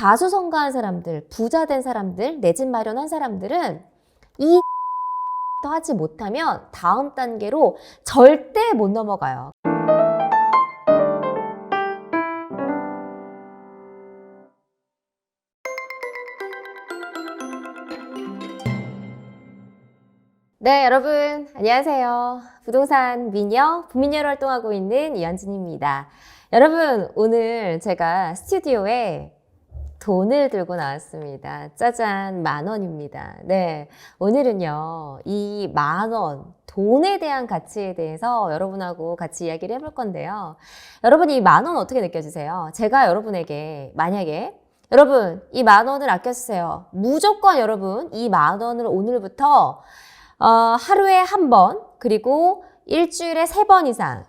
자수성가한 사람들, 부자 된 사람들, 내 집 마련한 사람들은 이 도 하지 못하면 다음 단계로 절대 못 넘어가요. 네, 여러분, 안녕하세요. 부동산 미녀, 부미녀로 활동하고 있는 이현진입니다. 여러분, 오늘 제가 스튜디오에 돈을 들고 나왔습니다. 짜잔, 만 원입니다. 네. 오늘은요, 이 만 원, 돈에 대한 가치에 대해서 여러분하고 같이 이야기를 해볼 건데요. 여러분, 이 만 원 어떻게 느껴지세요? 제가 여러분에게 만약에 여러분, 이 만 원을 아껴 쓰세요. 무조건 여러분, 이 만 원을 오늘부터 어, 하루에 한 번, 그리고 일주일에 세 번 이상,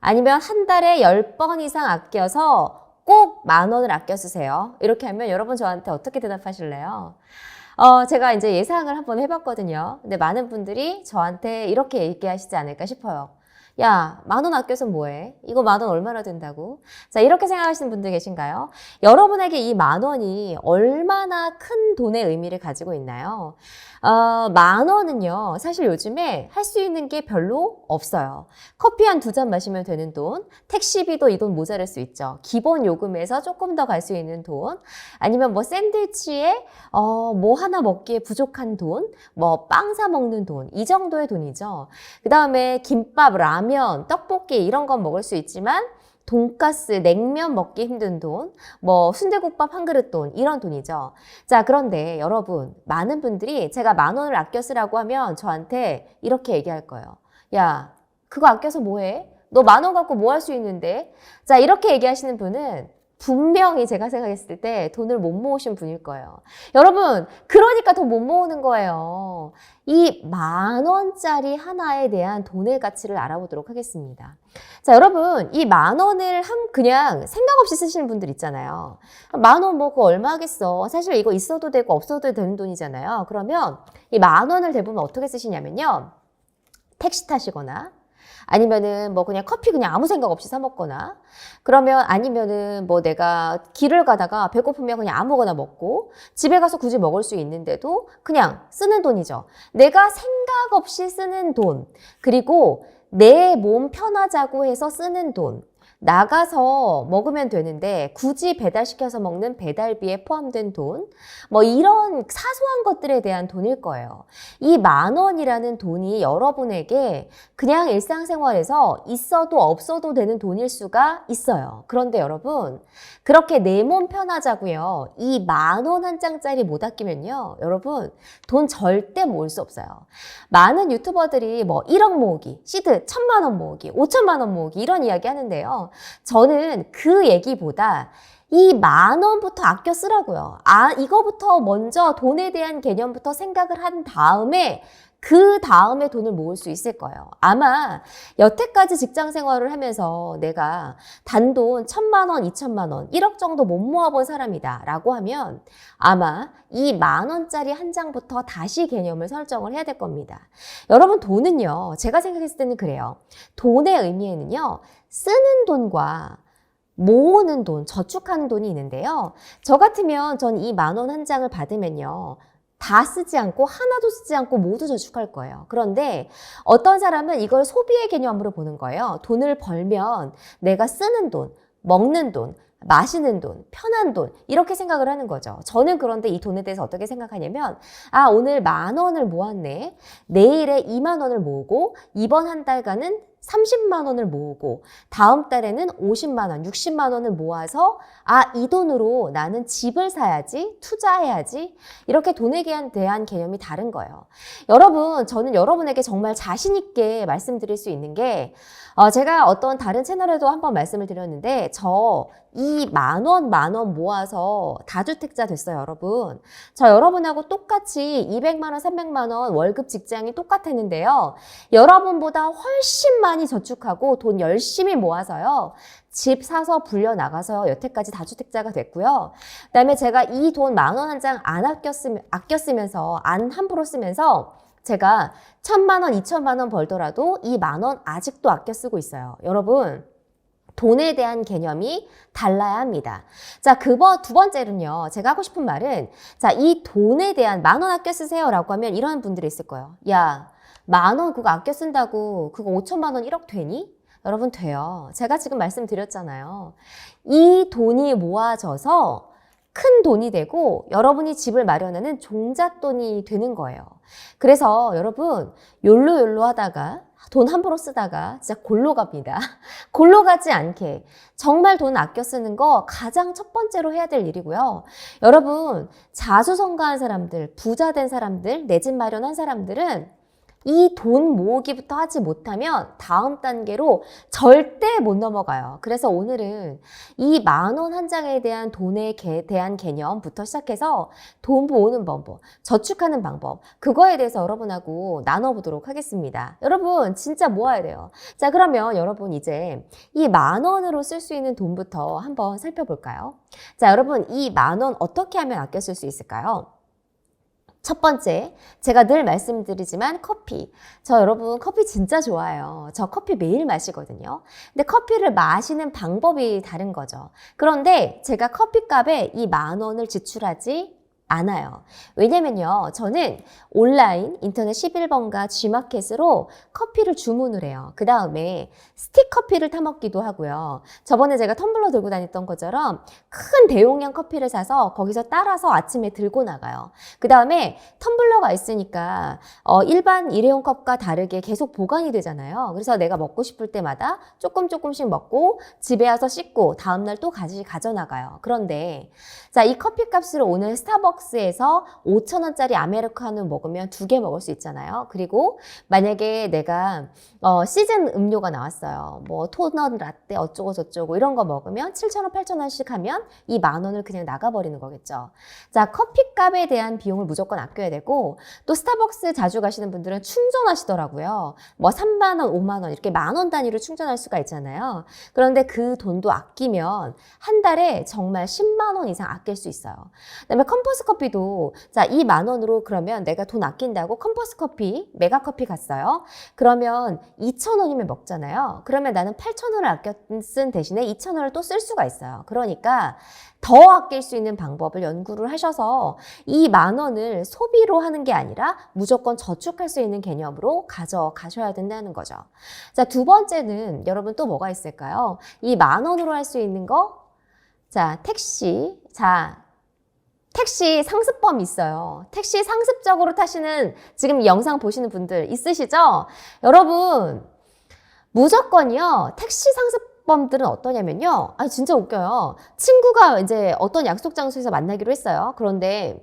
아니면 한 달에 열 번 이상 아껴서 꼭 만 원을 아껴 쓰세요. 이렇게 하면 여러분 저한테 어떻게 대답하실래요? 어, 제가 이제 예상을 한번 해봤거든요. 근데 많은 분들이 저한테 이렇게 얘기하시지 않을까 싶어요. 야, 만 원 아껴서 뭐해? 이거 만 원 얼마나 된다고? 자, 이렇게 생각하시는 분들 계신가요? 여러분에게 이 만 원이 얼마나 큰 돈의 의미를 가지고 있나요? 어, 만 원은요, 사실 요즘에 할 수 있는 게 별로 없어요. 커피 한 두 잔 마시면 되는 돈, 택시비도 이 돈 모자랄 수 있죠. 기본 요금에서 조금 더 갈 수 있는 돈, 아니면 뭐 샌드위치에 어, 뭐 하나 먹기에 부족한 돈, 뭐 빵 사 먹는 돈, 이 정도의 돈이죠. 그 다음에 김밥, 라면, 떡볶이 이런 건 먹을 수 있지만 돈가스, 냉면 먹기 힘든 돈, 뭐 순대국밥 한 그릇 돈 이런 돈이죠. 자, 그런데 여러분 많은 분들이 제가 만 원을 아껴 쓰라고 하면 저한테 이렇게 얘기할 거예요. 야, 그거 아껴서 뭐 해? 너 만 원 갖고 뭐 할 수 있는데? 자, 이렇게 얘기하시는 분은 분명히 제가 생각했을 때 돈을 못 모으신 분일 거예요. 여러분, 그러니까 돈 못 모으는 거예요. 이 만 원짜리 하나에 대한 돈의 가치를 알아보도록 하겠습니다. 자, 여러분, 이 만 원을 한, 그냥 생각 없이 쓰시는 분들 있잖아요. 만 원 뭐, 그거 얼마 하겠어. 사실 이거 있어도 되고 없어도 되는 돈이잖아요. 그러면 이 만 원을 대부분 어떻게 쓰시냐면요. 택시 타시거나, 아니면은 뭐 그냥 커피 그냥 아무 생각 없이 사 먹거나 그러면 아니면은 뭐 내가 길을 가다가 배고프면 그냥 아무거나 먹고 집에 가서 굳이 먹을 수 있는데도 그냥 쓰는 돈이죠. 내가 생각 없이 쓰는 돈 그리고 내 몸 편하자고 해서 쓰는 돈 나가서 먹으면 되는데 굳이 배달시켜서 먹는 배달비에 포함된 돈, 뭐 이런 사소한 것들에 대한 돈일 거예요. 이 만 원이라는 돈이 여러분에게 그냥 일상생활에서 있어도 없어도 되는 돈일 수가 있어요. 그런데 여러분, 그렇게 내 몸 편하자고요. 이 만 원 한 장짜리 못 아끼면요. 여러분, 돈 절대 모을 수 없어요. 많은 유튜버들이 뭐 1억 모으기, 시드 천만 원 모으기, 5천만 원 모으기 이런 이야기 하는데요. 저는 그 얘기보다 이 만 원부터 아껴 쓰라고요. 아, 이거부터 먼저 돈에 대한 개념부터 생각을 한 다음에 그 다음에 돈을 모을 수 있을 거예요. 아마 여태까지 직장 생활을 하면서 내가 단돈 천만 원, 이천만 원, 1억 정도 못 모아본 사람이다 라고 하면 아마 이 만 원짜리 한 장부터 다시 개념을 설정을 해야 될 겁니다. 여러분 돈은요, 제가 생각했을 때는 그래요. 돈의 의미에는요, 쓰는 돈과 모으는 돈, 저축하는 돈이 있는데요. 저 같으면 전 이 만 원 한 장을 받으면요. 다 쓰지 않고 하나도 쓰지 않고 모두 저축할 거예요. 그런데 어떤 사람은 이걸 소비의 개념으로 보는 거예요. 돈을 벌면 내가 쓰는 돈, 먹는 돈, 마시는 돈, 편한 돈, 이렇게 생각을 하는 거죠. 저는 그런데 이 돈에 대해서 어떻게 생각하냐면, 아, 오늘 만 원을 모았네. 내일에 2만 원을 모으고, 이번 한 달간은 30만 원을 모으고 다음 달에는 50만 원, 60만 원을 모아서 아, 이 돈으로 나는 집을 사야지, 투자해야지. 이렇게 돈에 대한 개념이 다른 거예요. 여러분, 저는 여러분에게 정말 자신 있게 말씀드릴 수 있는 게 어, 제가 어떤 다른 채널에도 한번 말씀을 드렸는데 저 이 만 원, 만 원 모아서 다주택자 됐어요, 여러분. 저 여러분하고 똑같이 200만 원, 300만 원 월급 직장이 똑같았는데요. 여러분보다 훨씬 많이 저축하고 돈 열심히 모아서요. 집 사서 불려 나가서 여태까지 다주택자가 됐고요. 그다음에 제가 이 돈 만 원 한 장 안 아꼈으면 아껴 쓰면서 안 함부로 쓰면서 제가 천만 원, 이천만 원 벌더라도 이 만 원 아직도 아껴 쓰고 있어요. 여러분, 돈에 대한 개념이 달라야 합니다. 자, 그 번, 두 번째는요. 제가 하고 싶은 말은, 자, 이 돈에 대한 만 원 아껴 쓰세요. 라고 하면 이런 분들이 있을 거예요. 야, 만 원 그거 아껴 쓴다고 그거 5천만 원 1억 되니? 여러분, 돼요. 제가 지금 말씀드렸잖아요. 이 돈이 모아져서 큰 돈이 되고 여러분이 집을 마련하는 종잣돈이 되는 거예요. 그래서 여러분, 욜로욜로 하다가 돈 함부로 쓰다가 진짜 골로 갑니다. 골로 가지 않게 정말 돈 아껴 쓰는 거 가장 첫 번째로 해야 될 일이고요. 여러분, 자수성가한 사람들, 부자 된 사람들, 내 집 마련한 사람들은 이 돈 모으기부터 하지 못하면 다음 단계로 절대 못 넘어가요. 그래서 오늘은 이 만 원 한 장에 대한 돈에 개- 대한 개념부터 시작해서 돈 모으는 방법, 저축하는 방법, 그거에 대해서 여러분하고 나눠보도록 하겠습니다. 여러분, 진짜 모아야 돼요. 자, 그러면 여러분 이제 이 만 원으로 쓸 수 있는 돈부터 한번 살펴볼까요? 자, 여러분, 이 만 원 어떻게 하면 아껴 쓸 수 있을까요? 첫 번째, 제가 늘 말씀드리지만 커피. 저 여러분 커피 진짜 좋아해요. 저 커피 매일 마시거든요. 근데 커피를 마시는 방법이 다른 거죠. 그런데 제가 커피값에 이 만 원을 지출하지 않아요. 왜냐면요. 저는 온라인 인터넷 11번가 G마켓으로 커피를 주문을 해요. 그 다음에 스틱 커피를 타 먹기도 하고요. 저번에 제가 텀블러 들고 다녔던 것처럼 큰 대용량 커피를 사서 거기서 따라서 아침에 들고 나가요. 그 다음에 텀블러가 있으니까 어, 일반 일회용 컵과 다르게 계속 보관이 되잖아요. 그래서 내가 먹고 싶을 때마다 조금 조금씩 먹고 집에 와서 씻고 다음날 또 가지 가져나가요. 그런데 자, 이 커피 값으로 오늘 스타벅스 에서 5천원짜리 아메리카노 먹으면 두 개 먹을 수 있잖아요. 그리고 만약에 내가 어, 시즌 음료가 나왔어요. 뭐 토너 라떼 어쩌고 저쩌고 이런 거 먹으면 7천원, 8천원씩 하면 이 만 원을 그냥 나가버리는 거겠죠. 자, 커피 값에 대한 비용을 무조건 아껴야 되고 또 스타벅스 자주 가시는 분들은 충전하시더라고요. 뭐 3만원, 5만원 이렇게 만 원 단위로 충전할 수가 있잖아요. 그런데 그 돈도 아끼면 한 달에 정말 10만 원 이상 아낄 수 있어요. 그 다음에 컴포스 커피도 자, 이 만 원으로 그러면 내가 돈 아낀다고 컴포스 커피, 메가 커피 갔어요. 그러면 2천 원이면 먹잖아요. 그러면 나는 8천 원을 아껴 쓴 대신에 2천 원을 또 쓸 수가 있어요. 그러니까 더 아낄 수 있는 방법을 연구를 하셔서 이 만 원을 소비로 하는 게 아니라 무조건 저축할 수 있는 개념으로 가져가셔야 된다는 거죠. 자, 두 번째는 여러분 또 뭐가 있을까요? 이 만 원으로 할 수 있는 거? 자, 택시. 자, 택시 상습범 있어요. 택시 상습적으로 타시는 지금 이 영상 보시는 분들 있으시죠? 여러분, 무조건이요. 택시 상습범들은 어떠냐면요. 아, 진짜 웃겨요. 친구가 이제 어떤 약속 장소에서 만나기로 했어요. 그런데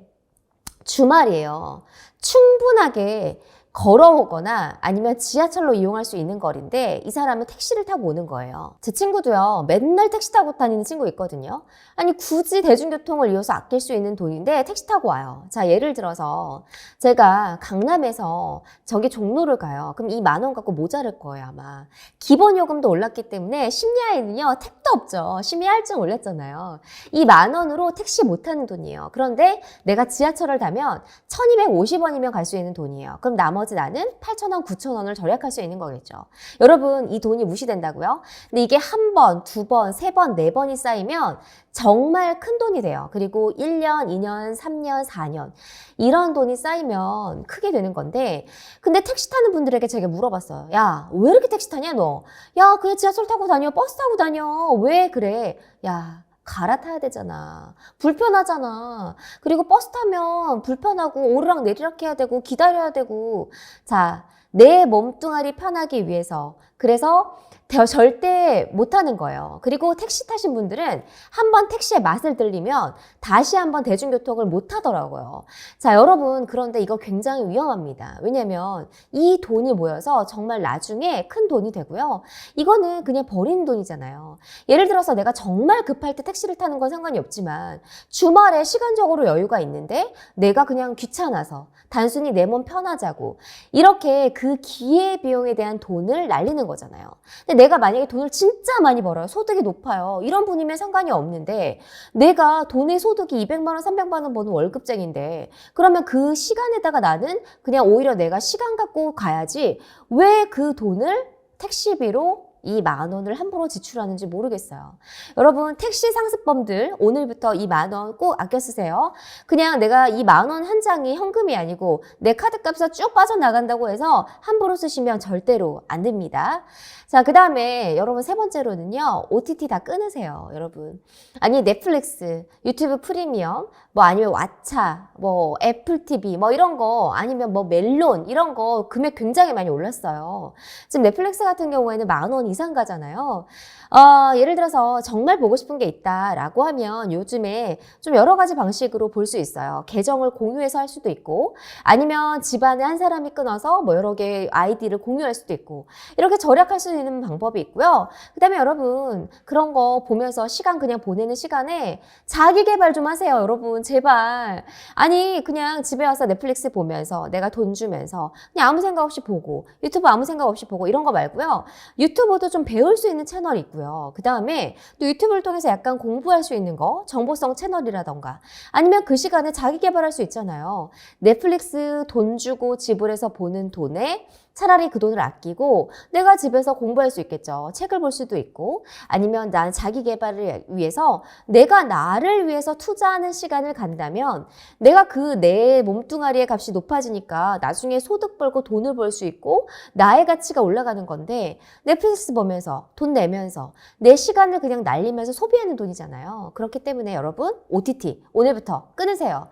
주말이에요. 충분하게 걸어오거나 아니면 지하철로 이용할 수 있는 거리인데 이 사람은 택시를 타고 오는 거예요. 제 친구도요. 맨날 택시 타고 다니는 친구 있거든요. 아니 굳이 대중교통을 이어서 아낄 수 있는 돈인데 택시 타고 와요. 자 예를 들어서 제가 강남에서 저기 종로를 가요. 그럼 이 만 원 갖고 모자랄 거예요 아마. 기본 요금도 올랐기 때문에 심야에는요 택도 없죠. 심야 할증 올렸잖아요. 이 만 원으로 택시 못 타는 돈이에요. 그런데 내가 지하철을 타면 1250원이면 갈 수 있는 돈이에요. 그럼 나머지 나는 8,000원, 9,000원을 절약할 수 있는 거겠죠. 여러분, 이 돈이 무시된다고요? 근데 이게 한 번, 두 번, 세 번, 네 번이 쌓이면 정말 큰 돈이 돼요. 그리고 1년, 2년, 3년, 4년. 이런 돈이 쌓이면 크게 되는 건데, 근데 택시 타는 분들에게 제가 물어봤어요. 야, 왜 이렇게 택시 타냐, 너? 야, 그냥 지하철 타고 다녀, 버스 타고 다녀. 왜 그래? 야, 갈아타야 되잖아. 불편하잖아. 그리고 버스 타면 불편하고 오르락 내리락 해야 되고 기다려야 되고. 자, 내 몸뚱아리 편하기 위해서. 그래서 대- 절대 못 하는 거예요. 그리고 택시 타신 분들은 한번 택시의 맛을 들리면 다시 한번 대중교통을 못 하더라고요. 자, 여러분, 그런데 이거 굉장히 위험합니다. 왜냐면 이 돈이 모여서 정말 나중에 큰 돈이 되고요. 이거는 그냥 버리는 돈이잖아요. 예를 들어서 내가 정말 급할 때 택시를 타는 건 상관이 없지만 주말에 시간적으로 여유가 있는데 내가 그냥 귀찮아서 단순히 내 몸 편하자고 이렇게 그 기회 비용에 대한 돈을 날리는 거잖아요. 근데 내가 만약에 돈을 진짜 많이 벌어요. 소득이 높아요. 이런 분이면 상관이 없는데 내가 돈의 소득이 200만 원, 300만 원 버는 월급쟁인데 그러면 그 시간에다가 나는 그냥 오히려 내가 시간 갖고 가야지 왜 그 돈을 택시비로 이 만 원을 함부로 지출하는지 모르겠어요. 여러분, 택시 상습범들 오늘부터 이 만 원 꼭 아껴 쓰세요. 그냥 내가 이 만 원 한 장이 현금이 아니고 내 카드 값에서 쭉 빠져나간다고 해서 함부로 쓰시면 절대로 안 됩니다. 자, 그 다음에 여러분 세 번째로는요, OTT 다 끊으세요, 여러분. 아니, 넷플릭스, 유튜브 프리미엄, 뭐 아니면 왓챠, 뭐 애플 TV, 뭐 이런 거, 아니면 뭐 멜론, 이런 거 금액 굉장히 많이 올랐어요. 지금 넷플릭스 같은 경우에는 만 원 이상 가잖아요. 어, 예를 들어서 정말 보고 싶은 게 있다라고 하면 요즘에 좀 여러 가지 방식으로 볼 수 있어요. 계정을 공유해서 할 수도 있고, 아니면 집안에 한 사람이 끊어서 뭐 여러 개의 아이디를 공유할 수도 있고, 이렇게 절약할 수 있는 방법이 있고요. 그 다음에 여러분, 그런 거 보면서 시간 그냥 보내는 시간에 자기 개발 좀 하세요, 여러분. 제발. 아니, 그냥 집에 와서 넷플릭스 보면서 내가 돈 주면서 그냥 아무 생각 없이 보고, 유튜브 아무 생각 없이 보고, 이런 거 말고요. 유튜브도 좀 배울 수 있는 채널이 있고요. 그 다음에 또 유튜브를 통해서 약간 공부할 수 있는 거, 정보성 채널이라던가, 아니면 그 시간에 자기 개발할 수 있잖아요. 넷플릭스 돈 주고 지불해서 보는 돈에 차라리 그 돈을 아끼고 내가 집에서 공부할 수 있겠죠. 책을 볼 수도 있고 아니면 난 자기 개발을 위해서 내가 나를 위해서 투자하는 시간을 간다면 내가 그 내 몸뚱아리의 값이 높아지니까 나중에 소득 벌고 돈을 벌 수 있고 나의 가치가 올라가는 건데 넷플릭스 보면서 돈 내면서 내 시간을 그냥 날리면서 소비하는 돈이잖아요. 그렇기 때문에 여러분 OTT 오늘부터 끊으세요.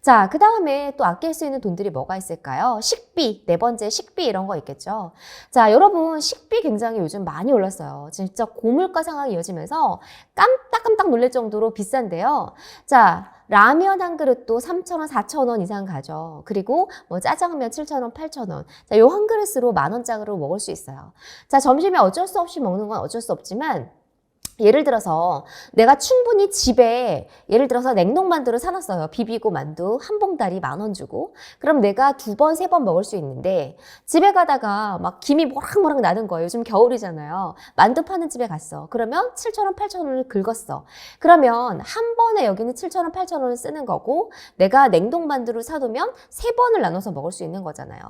자, 그 다음에 또 아낄 수 있는 돈들이 뭐가 있을까요? 식비, 네 번째 식비 이런 거 있겠죠. 자, 여러분 식비 굉장히 요즘 많이 올랐어요. 진짜 고물가 상황이 이어지면서 깜빡깜빡 놀랄 정도로 비싼데요. 자, 라면 한 그릇도 3,000원, 4,000원 이상 가죠. 그리고 뭐 짜장면 7,000원, 8,000원. 자, 요 한 그릇으로 만 원짜리로 먹을 수 있어요. 자, 점심에 어쩔 수 없이 먹는 건 어쩔 수 없지만 예를 들어서 내가 충분히 집에 예를 들어서 냉동 만두를 사놨어요. 비비고 만두 한 봉다리 만 원 주고. 그럼 내가 두 번, 세 번 먹을 수 있는데 집에 가다가 막 김이 모락모락 나는 거예요. 요즘 겨울이잖아요. 만두 파는 집에 갔어. 그러면 7,000원, 8,000원을 긁었어. 그러면 한 번에 여기는 7,000원, 8,000원을 쓰는 거고 내가 냉동 만두를 사두면 세 번을 나눠서 먹을 수 있는 거잖아요.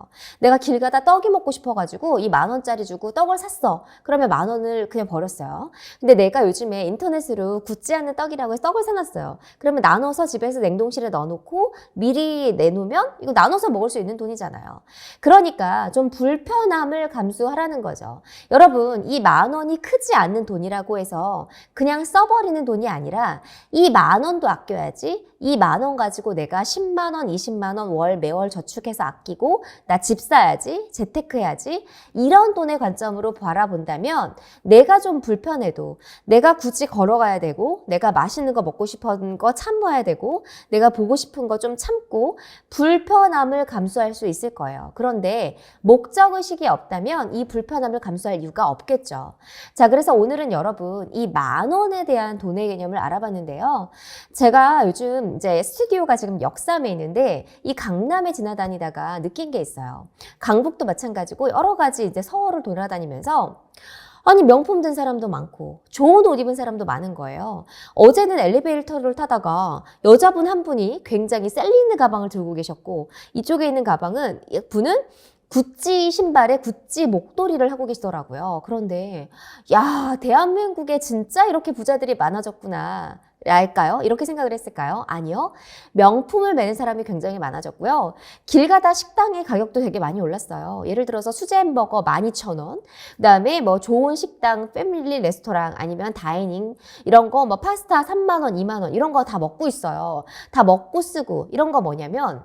내가 길 가다 떡이 먹고 싶어가지고 이 만 원짜리 주고 떡을 샀어. 그러면 만 원을 그냥 버렸어요. 근데 내가 요즘에 인터넷으로 굳지 않는 떡이라고 해서 떡을 사놨어요. 그러면 나눠서 집에서 냉동실에 넣어놓고 미리 내놓으면 이거 나눠서 먹을 수 있는 돈이잖아요. 그러니까 좀 불편함을 감수하라는 거죠. 여러분, 이 만 원이 크지 않는 돈이라고 해서 그냥 써버리는 돈이 아니라 이 만 원도 아껴야지 이 만 원 가지고 내가 10만 원, 20만 원 월 매월 저축해서 아끼고 나 집 사야지, 재테크해야지 이런 돈의 관점으로 바라본다면 내가 좀 불편해도 내가 굳이 걸어가야 되고 내가 맛있는 거 먹고 싶은 거 참아야 되고 내가 보고 싶은 거 좀 참고 불편함을 감수할 수 있을 거예요. 그런데 목적 의식이 없다면 이 불편함을 감수할 이유가 없겠죠. 자, 그래서 오늘은 여러분 이 만 원에 대한 돈의 개념을 알아봤는데요. 제가 요즘 이제 스튜디오가 지금 역삼에 있는데 이 강남에 지나다니다가 느낀 게 있어요. 강북도 마찬가지고 여러 가지 이제 서울을 돌아다니면서 아니 명품 든 사람도 많고 좋은 옷 입은 사람도 많은 거예요. 어제는 엘리베이터를 타다가 여자분 한 분이 굉장히 셀리느 가방을 들고 계셨고 이쪽에 있는 가방은 이 분은 구찌 신발에 구찌 목도리를 하고 계시더라고요. 그런데 야 대한민국에 진짜 이렇게 부자들이 많아졌구나. 랄까요? 이렇게 생각을 했을까요? 아니요. 명품을 매는 사람이 굉장히 많아졌고요. 길 가다 식당의 가격도 되게 많이 올랐어요. 예를 들어서 수제 햄버거 12,000원, 그 다음에 뭐 좋은 식당, 패밀리 레스토랑 아니면 다이닝 이런 거 뭐 파스타 3만원, 2만원 이런 거 다 먹고 있어요. 다 먹고 쓰고 이런 거 뭐냐면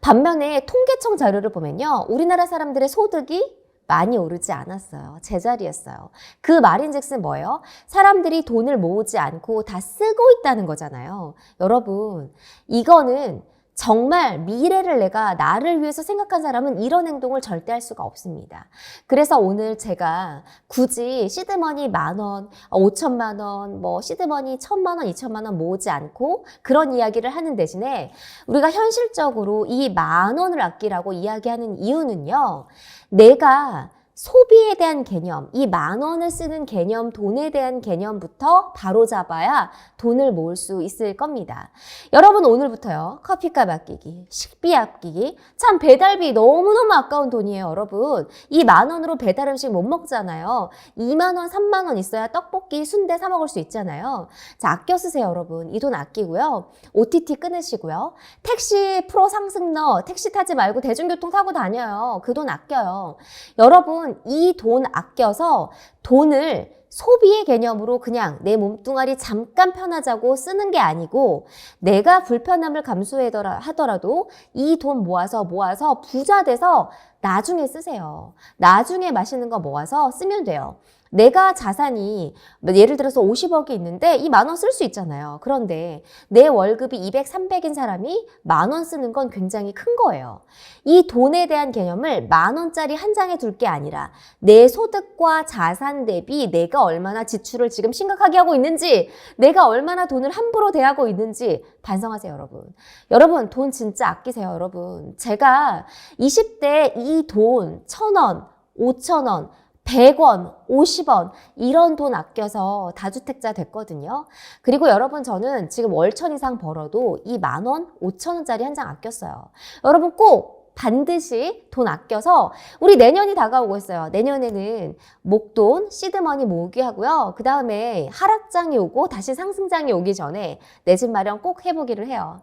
반면에 통계청 자료를 보면요. 우리나라 사람들의 소득이 많이 오르지 않았어요. 제자리였어요. 그 말인즉슨 뭐예요? 사람들이 돈을 모으지 않고 다 쓰고 있다는 거잖아요. 여러분, 이거는 정말 미래를 내가 나를 위해서 생각한 사람은 이런 행동을 절대 할 수가 없습니다. 그래서 오늘 제가 굳이 시드머니 만 원, 오천만 원, 뭐 시드머니 천만 원, 이천만 원 모으지 않고 그런 이야기를 하는 대신에 우리가 현실적으로 이 만 원을 아끼라고 이야기하는 이유는요. 내가 소비에 대한 개념, 이 만 원을 쓰는 개념, 돈에 대한 개념부터 바로 잡아야 돈을 모을 수 있을 겁니다. 여러분 오늘부터요. 커피값 아끼기, 식비 아끼기. 참 배달비 너무너무 아까운 돈이에요, 여러분. 이 만 원으로 배달 음식 못 먹잖아요. 2만 원, 3만 원 있어야 떡볶이, 순대 사 먹을 수 있잖아요. 자, 아껴 쓰세요, 여러분. 이 돈 아끼고요. OTT 끊으시고요. 택시 프로 상승 넣어. 택시 타지 말고 대중교통 타고 다녀요. 그 돈 아껴요. 여러분, 이 돈 아껴서 돈을 소비의 개념으로 그냥 내 몸뚱아리 잠깐 편하자고 쓰는 게 아니고 내가 불편함을 감수하더라도 이 돈 모아서 모아서 부자 돼서 나중에 쓰세요. 나중에 맛있는 거 모아서 쓰면 돼요. 내가 자산이 뭐 예를 들어서 50억이 있는데 이 만 원 쓸 수 있잖아요. 그런데 내 월급이 200, 300인 사람이 만 원 쓰는 건 굉장히 큰 거예요. 이 돈에 대한 개념을 만 원짜리 한 장에 둘 게 아니라 내 소득과 자산 대비 내가 얼마나 지출을 지금 심각하게 하고 있는지, 내가 얼마나 돈을 함부로 대하고 있는지 반성하세요, 여러분. 여러분, 돈 진짜 아끼세요, 여러분. 제가 20대 이 돈, 천 원, 오천 원, 100원, 50원 이런 돈 아껴서 다주택자 됐거든요. 그리고 여러분 저는 지금 월천 이상 벌어도 이 만 원, 5천 원짜리 한 장 아꼈어요. 여러분 꼭 반드시 돈 아껴서 우리 내년이 다가오고 있어요. 내년에는 목돈, 시드머니 모으기 하고요. 그 다음에 하락장이 오고 다시 상승장이 오기 전에 내 집 마련 꼭 해보기를 해요.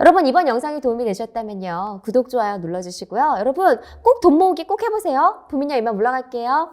여러분 이번 영상이 도움이 되셨다면요. 구독, 좋아요 눌러주시고요. 여러분 꼭 돈 모으기 꼭 해보세요. 부민요 이만 물러갈게요.